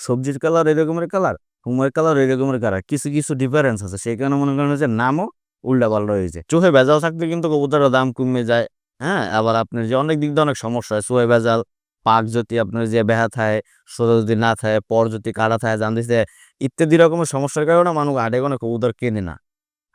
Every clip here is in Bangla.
সবজির কালার এই রকমের কালার হুমের কালার এই রকমের কালার কিছু কিছু ডিফারেন্স আছে। সেই কারণে মনে করেন যে নামও উল্টা পাল্টা হয়েছে চোখে ভেজাল থাকতে কিন্তু কবুতরের দাম কমে যায় হ্যাঁ? আবার আপনার যে অনেক দিক দিয়ে অনেক সমস্যা হয়। চোখে ভেজাল, পাক যদি আপনার যে বেহা থাকে সোজা যদি না থাকে, পর যদি কাটা থাকে, জানতেছে ইত্যাদি রকমের সমস্যার কারণে মানুষ আডে কোনো কবুতর কেনে না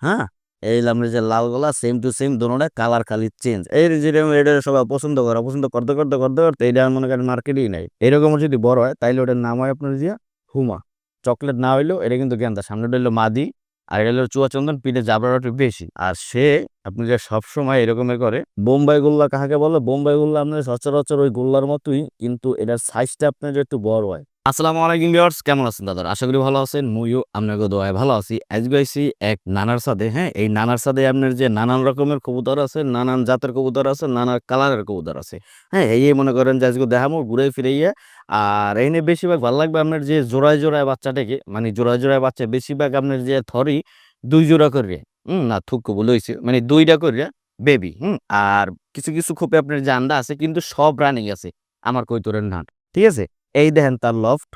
হ্যাঁ? এই আমরা যে লাল গলা সেম টু সেম দোনোটা কালার খালি চেঞ্জ এই যেরকম এটা সবাই পছন্দ করে, পছন্দ করতে করতে করতে করতে এটা মনে করেন মার্কেটেই নাই। এরকম যদি বড় হয়, তাইলে ওটার নাম হয় আপনার যে হুমা। চকলেট না হইলেও এটা কিন্তু গেন্দা। সামনেটা হইল মাদি, আর এটা হলো চুয়াচন্দন পিঠে জাবড়াটা একটু বেশি। আর সে আপনি যে সবসময় এরকমের করে, বোম্বাই গোল্লা কাহাকে বলে? বোম্বাই গোল্লা আপনার সচরাচর ওই গোল্লার মতোই, কিন্তু এটার সাইজটা আপনার একটু বড় হয়। আসসালামু আলাইকুম ভিউয়ার্স, কেমন আছেন দাদা আশা করি ভালো আছেন। মুইও আপনাকে দোয়ায় ভালো আছি। আজকে এক নানার সাথে হ্যাঁ? এই নানার সাথে আপনার যে নানান রকমের কবুতর আছে, নানান জাতের কবুতর আছে, নানা কালারের কবুতর আছে হ্যাঁ? এই মনে করেন যে আজকে দেখামো, ঘুরে ফিরে ইয়ে আর এই নিয়ে বেশিরভাগ ভালো লাগবে আপনার যে জোড়ায় জোড়ায় বাচ্চাটাকে মানে জোড়ায় জোড়ায় বাচ্চা বেশিরভাগ আপনার যে থরি, দুই জোড়া করে হুম? না থুক বলে হয়েছে মানে দুইটা করে বেবি, হুম? আর কিছু কিছু খোপে আপনার যে আন্দা আছে, কিন্তু সব রানিং আছে, আমার কৈতরের নাট, ঠিক আছে? এই দেখেন তার লফট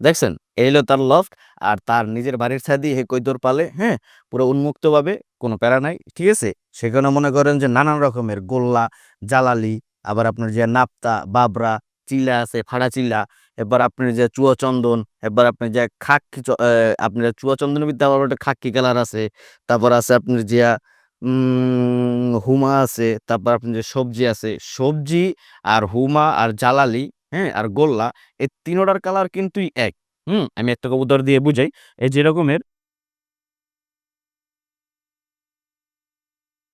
দেখছেন? এই হলো তার লফট আর তার নিজের বাড়ির ছাদি হে কৈতর পালে হ্যাঁ পুরো উন্মুক্তভাবে, কোনো প্যারা নাই, ঠিক আছে? সেখানে মনে করেন যে নানান রকমের গোল্লা জালালি আবার আপনার যে নাপ্তা, বাবরা, চিলা আছে, ফাড়া চিলা, এবার আপনার যে চুয়া চন্দন, এবার আপনার যে খাকি আপনার চুয়া চন্দনের ভিতরে আবার খাকি কালার আছে, তারপর আছে আপনার যে হুমা আছে, তারপর আপনার যে সবজি আছে, সবজি আর হুমা আর জালালি হ্যাঁ আর গোল্লা, এই তিনোটার কালার কিন্তু এক। হুম, আমি একটা কবুতর দিয়ে বুঝাই। এই যেরকমের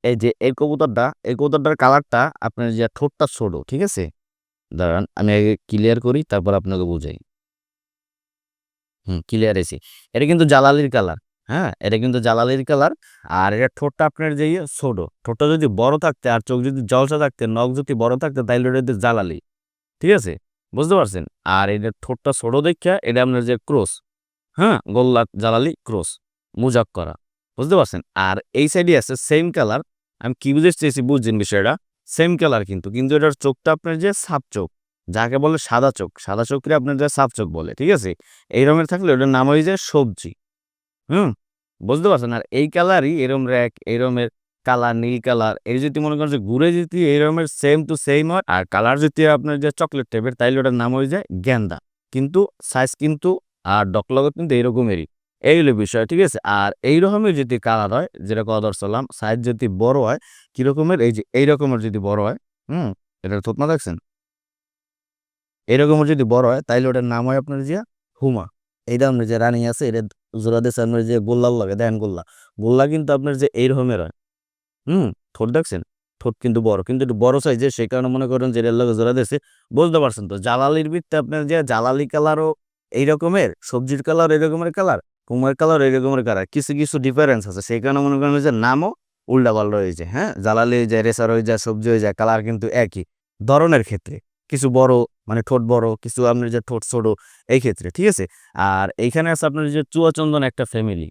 এই যে এই কবুতরটা, এই কবুতরটার কালারটা আপনার যে ঠোঁটটা ছোট, ঠিক আছে? দাঁড়ান, আমি আগে ক্লিয়ার করি, তারপর আপনাকে বুঝাই। হুম ক্লিয়ার এসি। এটা কিন্তু জালালির কালার হ্যাঁ? এটা কিন্তু জালালির কালার। আর এটা ঠোঁটটা আপনার যে ইয়ে ছোট। ঠোঁটটা যদি বড় থাকতে আর চোখ যদি জলসা থাকতে, নখ যদি বড় থাকতে, তাইলে এটা জালালি। ঠিক আছে? বুঝতে পারছেন? আর এটা ঠোঁটটা ছোট দেখা এটা আপনার যে ক্রস হ্যাঁ? গোল্লা জালালি ক্রস মুজাক করা। বুঝতে পারছেন? আর এই সাইডে আছে সেম কালার আমি কি বুঝতে চেয়েছি বুঝছেন বিষয়টা? সেম কালার কিন্তু। কিন্তু এটার চোখটা আপনার যে সাপ চোখ, যাকে বলে সাদা চোখ। সাদা চোখকে আপনার যে সাপ চোখ বলে, ঠিক আছে? এই রঙের থাকলে ওটার নাম হয়ে যায় সবজি। হুম? বুঝতে পারছেন? আর এই কালারই এরম র্যাক এরমের কালার, নীল কালার, এই যদি মনে করেন যে ঘুরে যদি এই রকমের সেম টু সেম হয়, আর কালার যদি আপনার যে চকলেট টাইপের তাইলে ওটার নাম হয়ে যায় গেন্দা কিন্তু সাইজ কিন্তু, আর ডকলগ কিন্তু এইরকমেরই এই হলো বিষয়, ঠিক আছে? আর এই রকমের যদি কালার হয়, যেটা কথা ধরছিলাম সাইজ যদি বড় হয় কিরকমের এই যে এই রকমের যদি বড় হয়, হুম? এটার থতনা দেখছেন? এরকমের যদি বড় হয়, তাইলে ওটার নাম হয় আপনার যে, হুমা। এইটা আপনার যে রানিং আছে এটা জোড়া দেশে আপনার যে গোল্লার লাগে, দেখেন গোল্লা। গোল্লা কিন্তু আপনার যে এই রকমের হয়। হুম, ঠোঁট দেখছেন? ঠোঁট কিন্তু বড়, কিন্তু একটু বড় সাইজের সেই কারণে মনে করেন যে এর লগে জোড়া দেশে বুঝতে পারছেন তো? জালালির ভিত্তে আপনার যে জালালি কালারও এই রকমের সবজির কালার এই রকমের কালার কুমার কালার এই রকমের কালার কিছু কিছু ডিফারেন্স আছে। সেই কারণে মনে করেন যে নামও উল্টা পাল্টা হ্যাঁ? জালালি হয়ে যায় রেসার হয়ে যায়, সবজি হয়ে যায় কালার কিন্তু একই। ধরনের ক্ষেত্রে কিছু বড় মানে ঠোঁট বড়, কিছু আপনার যে ঠোঁট ছোট, এই ক্ষেত্রে, ঠিক আছে? আর এইখানে আছে আপনার যে চুয়াচন্দন একটা ফ্যামিলি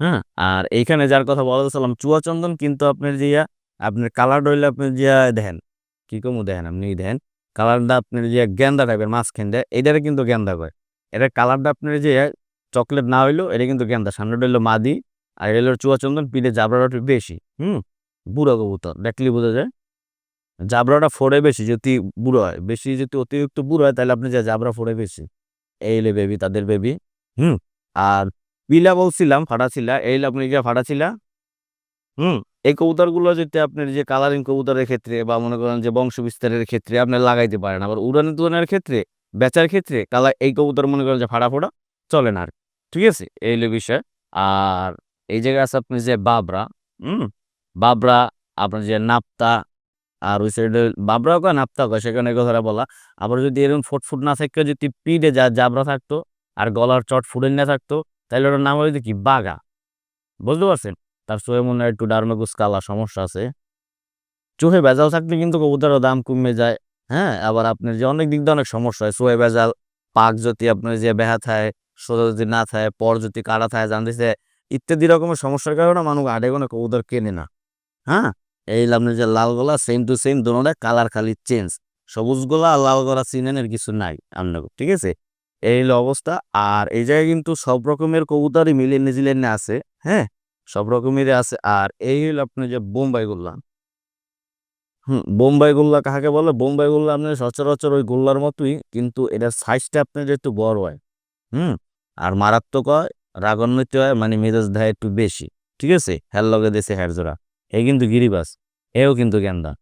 হ্যাঁ? আর এইখানে যার কথা বলতেছিলাম চুয়াচন্দন কিন্তু আপনার যে আপনার কালার রইলে আপনি যে দেখেন, কি কমু দেখেন আপনি দেখেন কালারটা আপনার যে গেন্দা টাইপের মাঝখান দেয় এটারে কিন্তু গেন্দা কয়। এটার কালারটা আপনার যে চকলেট না হইল এটা কিন্তু গেন্দা সামনেটা হইল মাদি, আর এটা হলো চুয়াচন্দন পিঠে জাবড়াটা একটু বেশি, হুম? বুড়া কবুতর দেখলি বোঝা যায়। জাবরাটা ফোড়ে বেশি যদি বুড়ো হয়, বেশি যদি অতিরিক্ত বুড়ো হয়, তাহলে আপনি যে জাবরা ফোড়ে বেশি। এইলে বেবি তাদের বেবি হুম? আর পিলা বলছিলাম ফাটা ফাটাছিলা, এই আপনি যে ফাটাছিলা, হুম? এই কবুতরগুলো যদি আপনার যে কালারিং কবুতরের ক্ষেত্রে বা মনে করেন যে বংশ বিস্তারের ক্ষেত্রে আপনি লাগাইতে পারেন, আবার উড়ান তুরানের ক্ষেত্রে, বেচার ক্ষেত্রে কালা এই কবুতর মনে করেন যে ফাটা ফোটা চলে না আর। ঠিক আছে? এই হলো বিষয়। আর এই জায়গায় আছে আপনি যে বাবরা, হুম? বাবরা, আপনার যে নাপ্তা আর ওই সাইডে বাবরাও কয় নাপ্তা কয়, সেখানে কথাটা বলা। আবার যদি এরকম ফুটফুট না থাকে যদি পিঠে যা, জাবরা থাকতো আর গলার চট ফুটেন না থাকতো তাহলে ওটার নাম হইতো কি? বাগা। বুঝতে পারছেন? তার চোখে মনে হয় একটু ডার্মাকুস কালা সমস্যা আছে। চোখে ভেজাল থাকলে কিন্তু কবুতরের দাম কমে যায়। হ্যাঁ আবার আপনার যে অনেক দিক দিয়ে অনেক সমস্যা হয়। চোখে ভেজাল, পাক যদি আপনার যে বেহা থাকে, সোজা যদি না থাকে, পর যদি কাটা থাকে, জানতেছে, ইত্যাদি রকমের সমস্যার কারণে মানুষ আডে কোনো কবুতর কেনে না। হ্যাঁ? এই আপনার যে লাল গলা সেম টু সেম দোনোটা কালার খালি চেঞ্জ সবুজগুলা আর লাল করা চিনেনের কিছু নাই আপনার ঠিক আছে? এই হলো অবস্থা। আর এই জায়গায় কিন্তু সব রকমের কবুতরই মিলিয়ে নিউজিল্যান্ডে আছে হ্যাঁ? সব রকমেরই আছে। আর এই হলো আপনার যে বোম্বাই গোল্লা। হুম, বোম্বাই গোল্লা কাকে বলে? বোম্বাই গোল্লা আপনার সচরাচর ওই গোল্লার মতোই, কিন্তু এটার সাইজটা আপনার একটু বড় হয়। হুম, আর মারাত্মক হয়, রাগান্বিত হয় মানে মেজাজ দেয় একটু বেশি, ঠিক আছে? হ্যার লগে দেশে হ্যার জোড়া। এই কিন্তু গিরিবাস, এও কিন্তু গেন্দা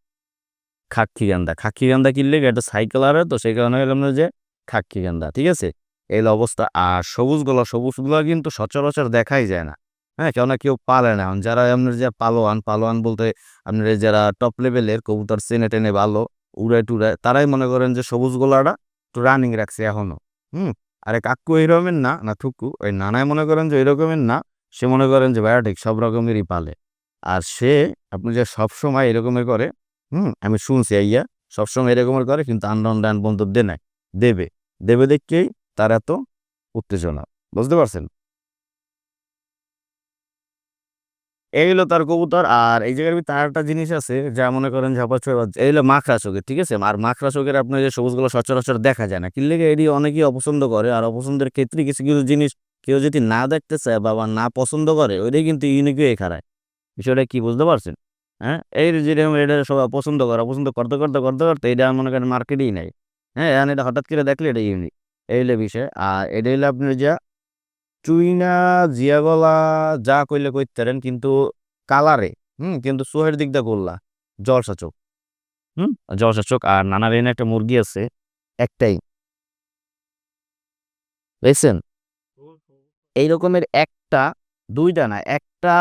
খাক্কি গান্দা খাক্কি গান্দা কিনলে একটা সাইকেল আর, তো সেই কারণে হলাম না যে খাক্কি গান্দা ঠিক আছে? এই অবস্থা, আর সবুজ গোলা সবুজ গোলা কিন্তু সচরাচর দেখাই যায় না। হ্যাঁ কেননা কেউ পালে না। এখন যারা আপনার যে পালোয়ান পালোয়ান বলতে আপনার যারা টপ লেভেলের কবুতর চেনে টেনে ভালো, উড়ায় টুড়ায়, তারাই মনে করেন যে সবুজ গোলাটা একটু রানিং রাখছে এখনও। হুম? আরে কাকু এইরকমের না না থুকু, ওই নানায় মনে করেন যে এরকমের না, সে মনে করেন যে বায়োটিক সব রকমেরই পালে। আর সে আপনি যে সবসময় এরকমের করে, হুম, আমি শুনছি আইয়া, সবসময় এরকমের করে কিন্তু আন্ডান ডান বন্ধ দে নাই, দেবে। দেবে দেখকেই তার এত উত্তেজনা, বুঝতে পারছেন? এই হলো তার কবুতর আর এই জায়গার ভিতরে আর একটা জিনিস আছে, যা মনে করেন ঝাপা ছোঁয়া এই হলো মাখরা চোখের ঠিক আছে? আর মাখরা চোখের আপনার যে সবুজগুলো সচরাচর দেখা যায় না কিনলে এটি অনেকেই অপছন্দ করে আর অপছন্দের ক্ষেত্রে কিছু কিছু জিনিস কেউ যদি না দেখতে চায় বা না পছন্দ করে, ওইটাই কিন্তু ইউনিকই খারায় বিষয়টা কি বুঝতে পারছেন? হ্যাঁ? এই যেরকম এটা সবাই পছন্দ করা পছন্দ করতে করতে করতে করতে এটা মনে করেন মার্কেটেই নাই। হ্যাঁ এখন এটা হঠাৎ করে দেখলে এটা ইউনিক এই হলো বিষয়। আর এটা হলো আপনার যা চুইনা জিয়াগলা যা কইলে কইতারেন কিন্তু কালারে হুম? কিন্তু সোহের দিক দিয়ে গোল্লা জলসা চোখ হুম? জলসা চোখ আর নানা রেনে একটা মুরগি আছে একটাই। বুঝছেন? এই রকমের একটা দুইটা না একটা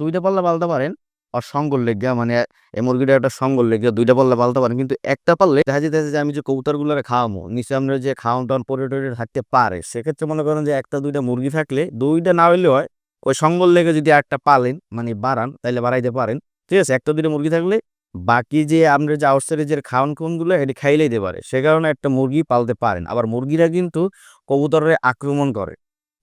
দুইটা পাল্লা পালতে পারেন আর সঙ্গল লেগে মানে এই মুরগিটা একটা সঙ্গল লেগে দুইটা পাল্লা পালতে পারেন। কিন্তু একটা পারলে দেখা যেতেছে যে আমি যে কবুতরগুলোরে খাওয়াবো নিচে আমরা যে খাওয়ান টাউন পরে টরে থাকতে পারে। সেক্ষেত্রে মনে করেন যে একটা দুইটা মুরগি থাকলে দুইটা না হইলে হয় ওই সঙ্গল লেগে যদি একটা পালেন মানে বাড়ান তাহলে বাড়াইতে পারেন। ঠিক আছে, একটা দুইটা মুরগি থাকলে বাকি যে আমরা যে আউটসাইডে যে খাওয়ান কোনগুলো এটি খাইলেই দিতে পারে। সে কারণে একটা মুরগি পালতে পারেন। আবার মুরগিরা কিন্তু কবুতরের আক্রমণ করে।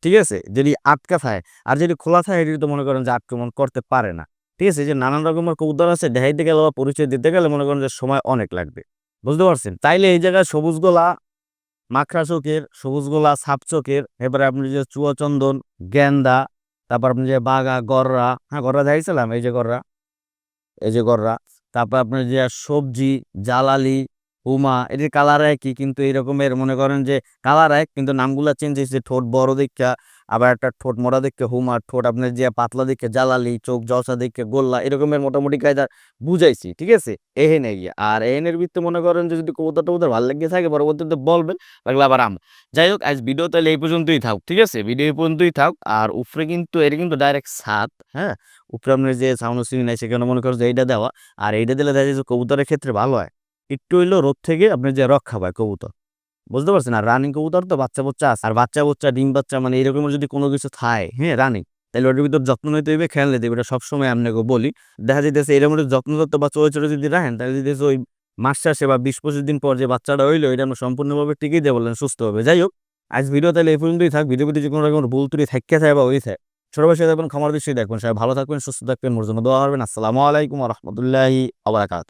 ঠিক আছে? যদি আটকা থাকে, আর যদি খোলা থাকে, এটি তো মনে করেন যে আক্রমণ করতে পারে না। ঠিক আছে? যে নানান রকমের কবুতর আছে দেখাইতে গেলে বা পরিচয় দিতে গেলে মনে করেন যে সময় অনেক লাগবে। বুঝতে পারছেন? তাইলে এই জায়গায় সবুজ গোলা, মাখরা চোখের, সবুজ গোলা, সাপ চোখের এবারে আপনি যে চুয়াচন্দন গেন্দা, তারপর আপনি যে বাগা গররা হ্যাঁ গররা দেখাইছিলাম? এই যে গররা, এই যে গররা, তারপর আপনার যে সবজি, জালালি উমা এটির কালার একই, কিন্তু এই রকমের মনে করেন যে কালার এক, কিন্তু নামগুলা চেঞ্জ হয়েছে, ঠোঁট বড় দেখা আবার একটা ঠোঁট মোড়া দেখে হুমা, ঠোঁট আপনার যে পাতলা দেখে জালালি চোখ জলসা দেখে গোল্লা, এরকমের মোটামুটি কায়দা বুঝাইছি, ঠিক আছে? এহেন গিয়ে আর এহেনের ভিত্তি মনে করেন যে যদি কবুতর টবুতর ভালো লেগে থাকে, পরবর্তীতে বলবেন, লাগলে আবার আম, যাই হোক, আজ ভিডিও তাহলে এই পর্যন্তই থাক, ঠিক আছে? ভিডিও এই পর্যন্তই থাক, আর উপরে কিন্তু, এটা কিন্তু ডাইরেক্ট সাত হ্যাঁ? উপরে আপনার যে সাউন্ড সিং নাই, সেখানে মনে করেন যে এইটা দেওয়া, আর এইটা দিলে দেখা যায় যে কবুতরের ক্ষেত্রে ভালো হয়। একটু হইলেও রোদ থেকে আপনি যে রক্ষা পায় কবুতর। বুঝতে পারছেন? আর রানিং কবুতর তো বাচ্চা বাচ্চা আছে। আর বাচ্চা বাচ্চা, ডিম বাচ্চা মানে এরকমের যদি কোনো কিছু থাকে হ্যাঁ রানিং তাহলে ওটার ভিতর যত্ন নিতে হইবে, খেয়াল নিতে হইবে। এটা সবসময় আপনাকে বলি। দেখা যাইতেছে এরকম যত্ন করতে বা চলে চলে যদি রাখেন, তাহলে যদি ওই মাস শেষে বা বিশ পঁচিশ দিন পর যে বাচ্চাটা হইল, এটা আমরা সম্পূর্ণভাবে টিকিয়ে দিয়ে বললেন, সুস্থ হবে। যাই হোক, আজ ভিডিও তাহলে এই পর্যন্তই থাক। ভিডিও যদি কোনো রকম ভুল ত্রুটি থাকে থাকে বা ওই থাকে ছোট বয়সে দেখবেন খামার দৃষ্টি দেখবেন, সবাই ভালো থাকবেন, সুস্থ থাকবেন, মোর জন্য দোয়া হবেন আসসালামু আলাইকুম রহমতুল্লাহি আবরাকাত